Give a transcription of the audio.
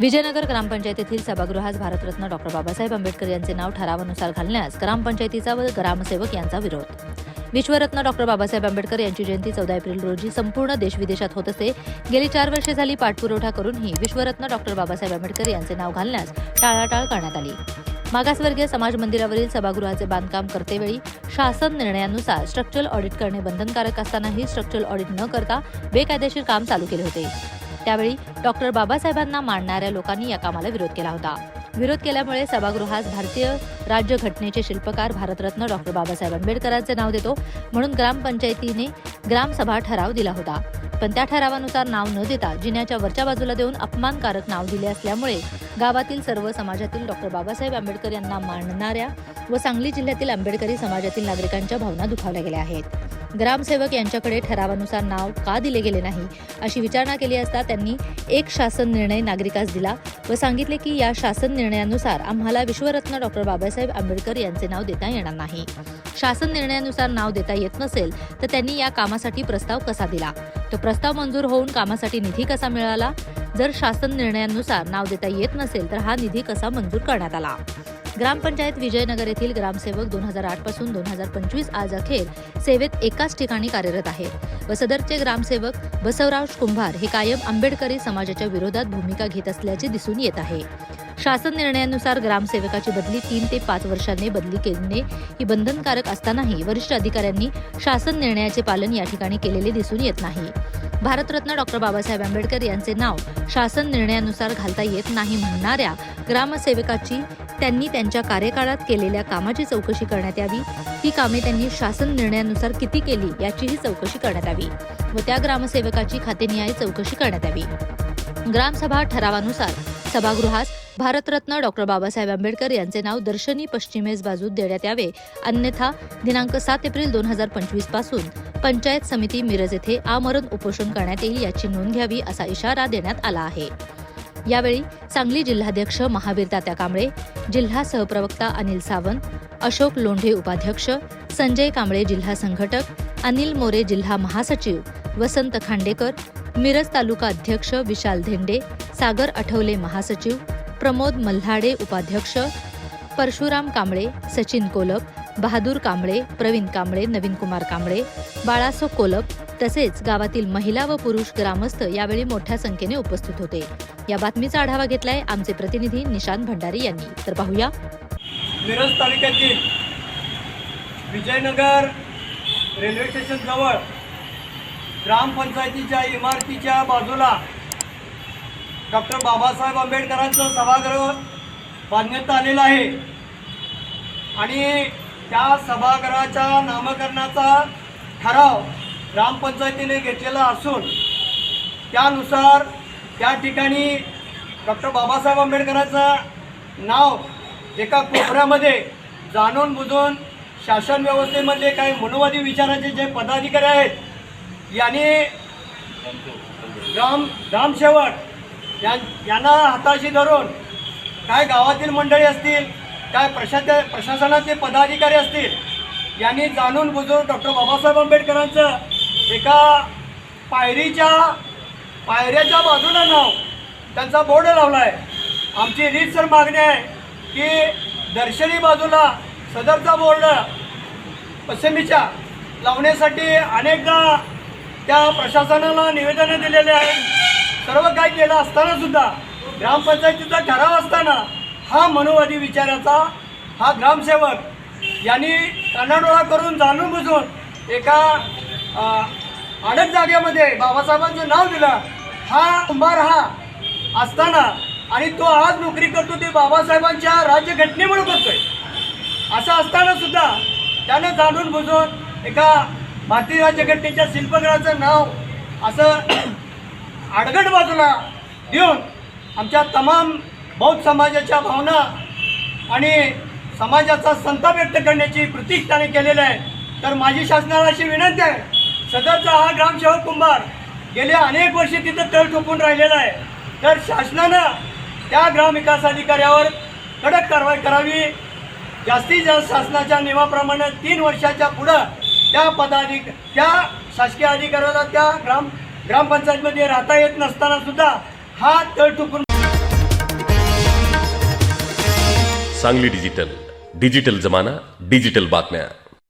विजयनगर ग्रामपंचायतीतील सभागृहास भारतरत्न डॉक्टर बाबासाहेब आंबेडकर यांचे नाव ठरावानुसार घालण्यास ग्रामपंचायतीचा व ग्रामसेवक यांचा विरोध. विश्वरत्न डॉक्टर बाबासाहेब आंबेडकर यांची जयंती चौदा एप्रिल रोजी संपूर्ण देशविदेशात होत असते गेली चार वर्षे झाली पाठपुरवठा करूनही विश्वरत्न डॉक्टर बाबासाहेब आंबेडकर यांचे नाव घालण्यास टाळाटाळ करण्यात आली. मागासवर्गीय समाज मंदिरावरील सभागृहाचे बांधकाम करतेवेळी शासन निर्णयानुसार स्ट्रक्चरल ऑडिट करणे बंधनकारक असतानाही स्ट्रक्चरल ऑडिट न करता बेकायदेशीर काम चालू केले होते. त्यावेळी डॉक्टर बाबासाहेबांना मानणाऱ्या लोकांनी या कामाला विरोध केला होता. विरोध केल्यामुळे सभागृहात भारतीय राज्यघटनेचे शिल्पकार भारतरत्न डॉक्टर बाबासाहेब आंबेडकरांचे नाव देतो म्हणून ग्रामपंचायतीने ग्रामसभा ठराव दिला होता. पण त्या ठरावानुसार नाव न देता जिन्याच्या वरच्या बाजूला देऊन अपमानकारक नाव दिले असल्यामुळे गावातील सर्व समाजातील डॉक्टर बाबासाहेब आंबेडकर यांना मानणाऱ्या व सांगली जिल्ह्यातील आंबेडकरी समाजातील नागरिकांच्या भावना दुखावल्या गेल्या आहेत. ग्रामसेवक यांच्याकडे ठरावानुसार नाव का दिले गेले नाही अशी विचारणा केली असता त्यांनी एक शासन निर्णय नागरिकास दिला व सांगितले की या शासन निर्णयानुसार आम्हाला विश्वरत्न डॉक्टर बाबासाहेब आंबेडकर यांचे नाव देता येणार नाही. शासन निर्णयानुसार नाव देता येत नसेल तर त्यांनी या कामासाठी प्रस्ताव कसा दिला? तो प्रस्ताव मंजूर होऊन कामासाठी निधी कसा मिळाला? जर शासन निर्णयानुसार नाव देता येत नसेल तर हा निधी कसा मंजूर करण्यात आला? ग्रामपंचायत विजयनगर येथील ग्रामसेवक दोन हजार आठपासून दोन हजार पंचवीस आज अखेर सेवेत एकाच ठिकाणी कार्यरत आहेत व सदरचे ग्रामसेवक बसवराज कुंभार हे कायम आंबेडकरी समाजाच्या विरोधात भूमिका घेत असल्याचे दिसून येत आहे. शासन निर्णयानुसार ग्रामसेवकाची बदली तीन ते पाच वर्षांनी बदली करणे ही बंधनकारक असतानाही वरिष्ठ अधिकाऱ्यांनी शासन निर्णयाचे पालन या ठिकाणी केलेले दिसून येत नाही. भारतरत्न डॉक्टर बाबासाहेब आंबेडकर यांचे नाव शासन निर्णयानुसार घालता येत नाही म्हणणाऱ्या ग्रामसेवकाची त्यांनी त्यांच्या कार्यकाळात केलेल्या कामाची चौकशी करण्यात यावी. ही कामे त्यांनी शासन निर्णयानुसार किती केली याचीही चौकशी करण्यात यावी व त्या ग्रामसेवकाची खातेनिहाय चौकशी करण्यात यावी. ग्रामसभा ठरावानुसार सभागृहात भारतरत्न डॉक्टर बाबासाहेब आंबेडकर यांचे नाव दर्शनी पश्चिमेस बाजूत देण्यात यावे. अन्यथा दिनांक सात एप्रिल दोन हजार पंचवीसपासून पंचायत समिती मिरज येथे आमरण उपोषण करण्यात येईल याची नोंद घ्यावी असा इशारा देण्यात आला आहे. यावेळी सांगली जिल्हाध्यक्ष महावीर तात्या कांबळे जिल्हा सहप्रवक्ता अनिल सावंत अशोक लोंढे उपाध्यक्ष संजय कांबळे जिल्हा संघटक अनिल मोरे जिल्हा महासचिव वसंत खांडेकर मिरज तालुका अध्यक्ष विशाल धेंडे सागर आठवले महासचिव प्रमोद मल्हाडे उपाध्यक्ष परशुराम कांबळे सचिन कोलप बहादूर कांबळे प्रवीण कांबळे नवीन कुमार कांबळे बाळासो कोलप तसेच गावातील महिला व पुरुष ग्रामस्थ यावेळी मोठ्या संख्येने उपस्थित होते. या बातमीचा आढावा घेतलाय आमचे प्रतिनिधी निशांत भंडारी यांनी. तर पाहूया. मिरज तालुक्यातील विजयनगर रेल्वे स्टेशनजवळ ग्रामपंचायतीच्या इमारतीच्या बाजूला डॉक्टर बाबासाहेब आंबेडकरांचं सभागृह बांधण्यात आलेलं आहे. आणि त्या सभागृहाच्या नामकरणाचा ठराव ग्रामपंचायतीने घेतलेला असून त्यानुसार त्या ठिकाणी डॉक्टर बाबासाहेब आंबेडकरांचं नाव एका कोपऱ्यामध्ये जाणून बुजून शासन व्यवस्थेमधले काही मनोवादी विचाराचे जे पदाधिकारी आहेत यांनी ग्राम ग्रामसेवक या यांना हाताशी धरून काय गावातील मंडळी असतील काय प्रशा प्रशासनाचे पदाधिकारी असतील यांनी जाणून बुजून डॉक्टर बाबासाहेब आंबेडकरांचं एका पायरीच्या पायऱ्याच्या बाजूला नाव त्यांचा बोर्ड लावला आहे आमची रीतसर मागणी आहे की दर्शनी बाजूला सदरचा बोर्ड पश्चिमीच्या लावण्यासाठी अनेकदा त्या प्रशासनाला निवेदनं दिलेले आहेत. सर्व काही केलं असताना सुद्धा ग्रामपंचायतीचा ठराव असताना हा मनोवादी विचाराचा हा ग्रामसेवक यांनी कानाडोळा करून जाणून बुजून एका अडक जागेमध्ये बाबासाहेबांचं नाव दिलं. हा कुंभार हा असताना आणि तो आज नोकरी करतो ते बाबासाहेबांच्या राज्यघटनेमुळे करतोय. असं असताना सुद्धा त्यानं जाणून बुजून एका भारतीय राज्यघटनेच्या शिल्पग्रहाचं नाव असं आडगड बाजूला देऊन आमच्या तमाम बौद्ध समाजाच्या भावना आणि समाजाचा संताप व्यक्त करण्याची प्रतीक त्याने केलेलं आहे तर माझी शासनाला अशी विनंती आहे सदरचा हा ग्रामसेवक कुंभार गेले अनेक वर्षे तिथं तळ ठोकून राहिलेला आहे. तर शासनानं त्या ग्रामविकास अधिकाऱ्यावर कडक कारवाई करावी. जास्तीत जास्त शासनाच्या नियमाप्रमाणे तीन वर्षाच्या पुढं त्या पदाधिक त्या शासकीय अधिकाऱ्याला त्या ग्राम ग्रामपंचायतमध्ये राहता येत नसताना सुद्धा हा तळ टुकून सांगली डिजिटल. डिजिटल जमाना डिजिटल बातम्या.